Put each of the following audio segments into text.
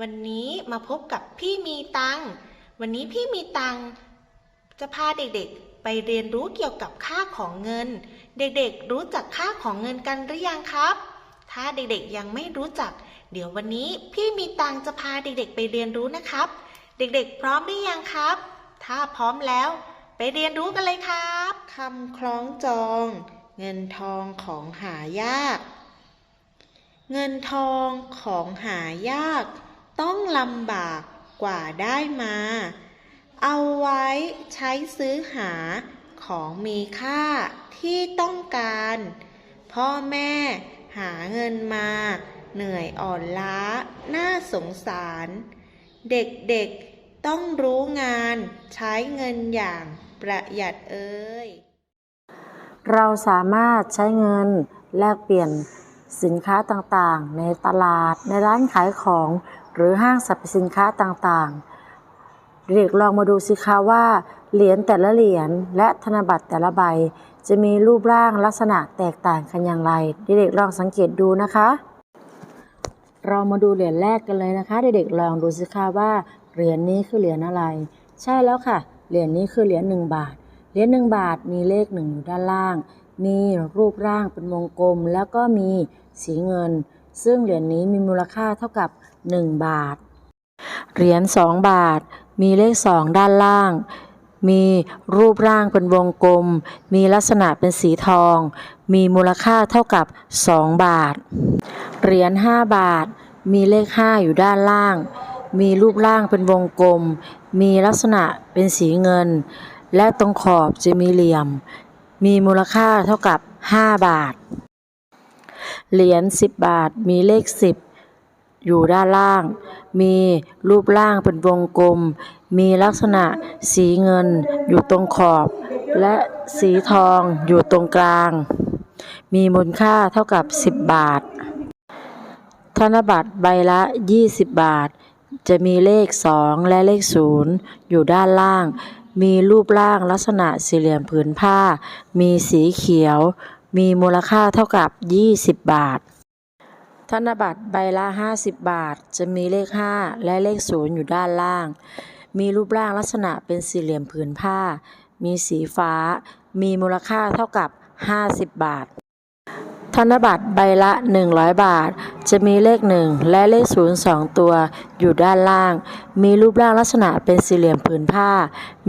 วันนี้มาพบกับพี่มีตัง วันนี้พี่มีตัง จะพาเด็กๆ ไปเรียนรู้เกี่ยวกับค่าของเงิน เด็กๆ รู้จักค่าของเงินกันหรือยังครับ ถ้าเด็กๆ ยังไม่รู้จัก เดี๋ยววันนี้พี่มีตังจะพาเด็กๆ ไปเรียนรู้นะครับ เด็กๆ พร้อมหรือยังครับ ถ้าพร้อมแล้ว ไปเรียนรู้กันเลยครับคำคล้องจอง เงินทองของหายาก เงินทองของหายาก ต้องลำบากกว่าได้มา เอาไว้ใช้ซื้อหาของมีค่าที่ต้องการ พ่อแม่หาเงินมา เหนื่อยอ่อนล้าน่าสงสาร เด็กๆต้องรู้งานใช้เงินอย่างประหยัดเอ่ยเราสามารถใช้เงินแลกเปลี่ยน สินค้าต่างๆ ในตลาดในร้านขายของ หรือห้างสรรพสินค้าต่างๆ เด็กลองมาดูสิคะว่า เหรียญแต่ละเหรียญและธนบัตรแต่ละใบ จะมีรูปร่างลักษณะแตกต่างกันอย่างไร เด็กๆลองสังเกตดูนะคะ เรามาดูเหรียญแรกกันเลยนะคะ เด็กๆลองดูสิคะว่าเหรียญนี้คือเหรียญอะไร ใช่แล้วค่ะ เหรียญนี้คือเหรียญหนึ่งบาท เหรียญหนึ่งบาทมีเลขหนึ่งอยู่ด้านล่าง มีรูปร่างเป็นวงกลม แล้วก็มีสีเงิน ซึ่งเหรียญนี้มีมูลค่าเท่ากับ 1 บาท เหรียญ2บาท มีเลข 2 ด้านล่าง มีรูปร่างเป็นวงกลม มีลักษณะเป็นสีทอง มีมูลค่าเท่ากับ 2 บาท เหรียญ5บาท มีเลข 5 อยู่ด้านล่าง มีรูปร่างเป็นวงกลม มีลักษณะเป็นสีเงิน และตรงขอบจะมีเหลี่ยม มีมูลค่าเท่ากับ 5 บาท เหรียญ 10 บาท มีเลข 10 อยู่ด้านล่าง มีรูปร่างเป็นวงกลม มีลักษณะสีเงินอยู่ตรงขอบ และสีทองอยู่ตรงกลาง มีมูลค่าเท่ากับ 10 บาท ธนบัตรใบละ 20 บาท จะมีเลข 2 และเลข 0 อยู่ด้านล่าง มีรูปร่างลักษณะสี่เหลี่ยมผืนผ้า มีสีเขียว มีมูลค่าเท่ากับ 20 บาท ธนบัตรใบละ 50 บาท จะมีเลข 5 และเลข 0 อยู่ด้านล่าง มีรูปร่างลักษณะเป็นสี่เหลี่ยมผืนผ้า มีสีฟ้า มีมูลค่าเท่ากับ 50 บาท ธนบัตรใบละ 100 บาท จะมีเลข 1 และเลข 0 2 ตัว อยู่ด้านล่าง มีรูปร่างลักษณะเป็นสี่เหลี่ยมผืนผ้า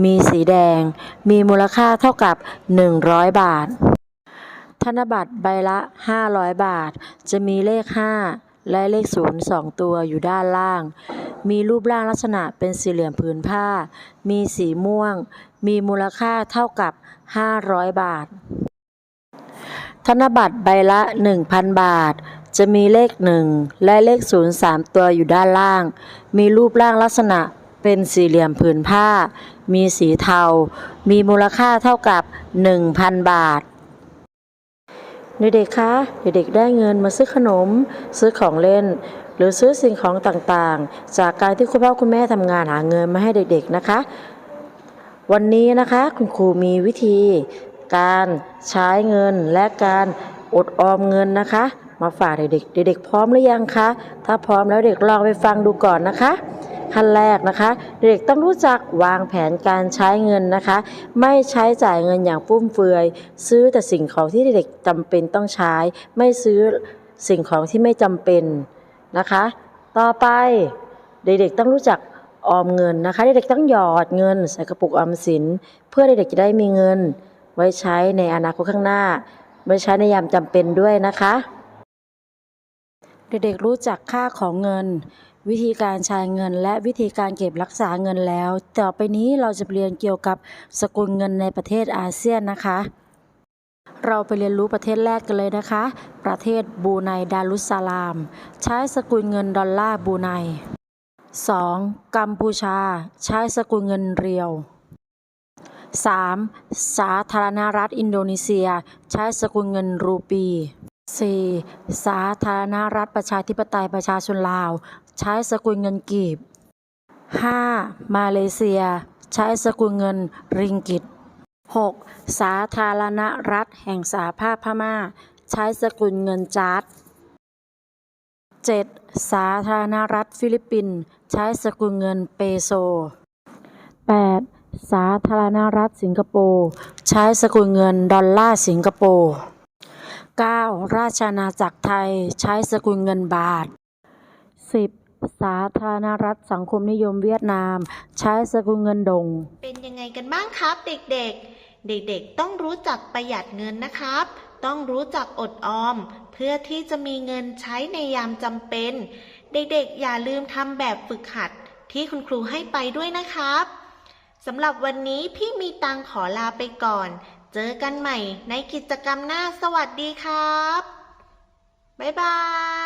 มีสีแดง มีมูลค่าเท่ากับ 100 บาท ธนบัตรใบละ 500 บาท จะมีเลข 5 และเลข 0 2 ตัวอยู่ด้านล่าง มีรูปร่างลักษณะเป็นสี่เหลี่ยมผืนผ้า มีสีม่วง มีมูลค่าเท่ากับ 500 บาท ธนบัตรใบละ 1,000 บาท จะมีเลข 1 และเลข 0 3 ตัวอยู่ด้านล่าง มีรูปร่างลักษณะเป็นสี่เหลี่ยมผืนผ้า มีสีเทา มีมูลค่าเท่ากับ 1,000 บาท เด็กๆคะเด็กๆได้เงินมาซื้อขนม ซื้อของเล่น หรือซื้อสิ่งของต่างๆ จากการที่คุณพ่อคุณแม่ทำงานหาเงินมาให้เด็กๆนะคะ วันนี้นะคะคุณครูมีวิธี การใช้เงินและการอดออมเงินนะคะ มาฝากเด็กๆเด็กๆพร้อมหรือยังคะ ถ้าพร้อมแล้วเด็กลองไปฟังดูก่อนนะคะขั้นแรกนะคะ เด็กต้องรู้จักวางแผนการใช้เงินนะคะ ไม่ใช้จ่ายเงินอย่างฟุ่มเฟือย ซื้อแต่สิ่งของที่เด็กๆจำเป็นต้องใช้ ไม่ซื้อสิ่งของที่ไม่จำเป็นนะคะ ต่อไปเด็กๆต้องรู้จักออมเงินนะคะ เด็กๆต้องหยอดเงินใส่กระปุกออมสิน เพื่อเด็กๆจะได้มีเงิน ไว้ใช้ในอนาคตข้างหน้า ไว้ใช้ในยามจำเป็นด้วยนะคะ เด็กๆรู้จักค่าของเงิน วิธีการใช้เงิน และวิธีการเก็บรักษาเงินแล้ว ต่อไปนี้เราจะเรียนเกี่ยวกับสกุลเงินในประเทศอาเซียนนะคะเราไปเรียนรู้ประเทศแรกกันเลยนะคะ ประเทศบรูไนดารุสสลาม ใช้สกุลเงินดอลลาร์บรูไน 2. กัมพูชา ใช้สกุลเงินเรียว 3. สาธารณรัฐอินโดนีเซีย ใช้สกุลเงินรูปี 4. สาธารณรัฐประชาธิปไตยประชาชนลาว ใช้สกุลเงินกีบ 5. มาเลเซีย ใช้สกุลเงินริงกิต 6. สาธารณรัฐแห่งสหภาพพม่า ใช้สกุลเงินจาร์ด 7. สาธารณรัฐฟิลิปปินส์ใช้สกุลเงินเปโซ 8. สาธารณรัฐสิงคโปร์ ใช้สกุลเงินดอลลาร์สิงคโปร์ 9. ราชอาณาจักรไทยใช้สกุลเงินบาท 10. สาธารณรัฐสังคมนิยมเวียดนาม ใช้สกุลเงินดง เป็นยังไงกันบ้างครับเด็กๆ เด็กๆ ต้องรู้จักประหยัดเงินนะครับ ต้องรู้จักอดออม เพื่อที่จะมีเงินใช้ในยามจำเป็น เด็กๆ อย่าลืมทำแบบฝึกหัดที่คุณครูให้ไปด้วยนะครับ สำหรับวันนี้พี่มีตังขอลาไปก่อน เจอกันใหม่ในกิจกรรมหน้าสวัสดีครับ บ๊ายบาย